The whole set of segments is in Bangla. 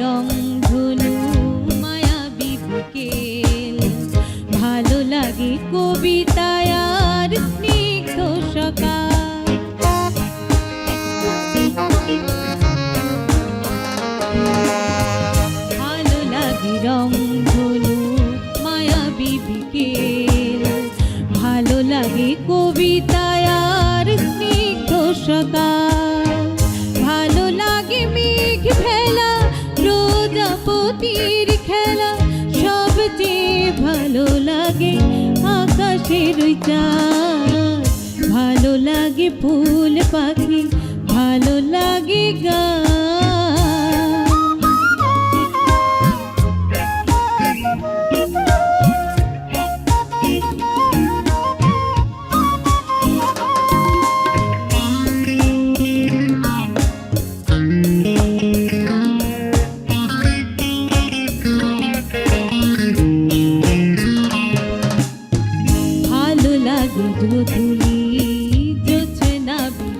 রং ধনু ভালো লাগে কবিতায় আর স্নিগ্ধ সকাল। রং ধনু মায়াবী বিকেল ভালো লাগে কবিতায় আর স্নিগ্ধ সকাল। প্রজাপতির খেলা সবচেয়ে ভালো লাগে। আকাশের চাঁদ ভালো লাগে ফুল পাখি ভালো লাগে গান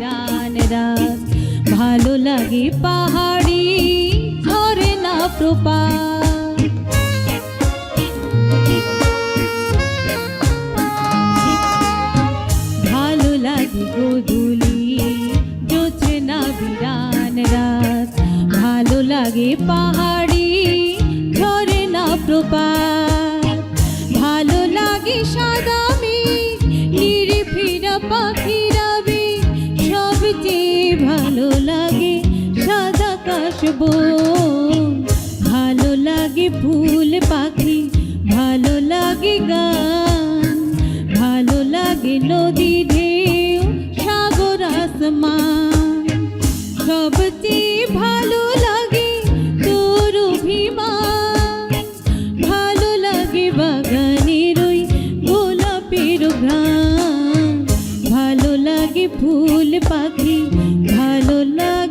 বিরান রাত ভালো লাগে পাহাড়ি ঝরনা প্রপাত। ভালো লাগে ভালো লাগে পাহাড়ি ঝরনা প্রপাত। ভালো লাগে সাদা সাদা ভালো লাগে ফুল পাখি, ভালো লাগে গান, ভালো লাগে নদী ঢেউ, সাগর আসমান। সবচেয়ে ভালো লাগে তোর অভিমান, ভালো লাগে বাগানের ওই গোলাপের ঘ্রাণ। ভালো লাগে ফুল পাখি, ভালো লাগে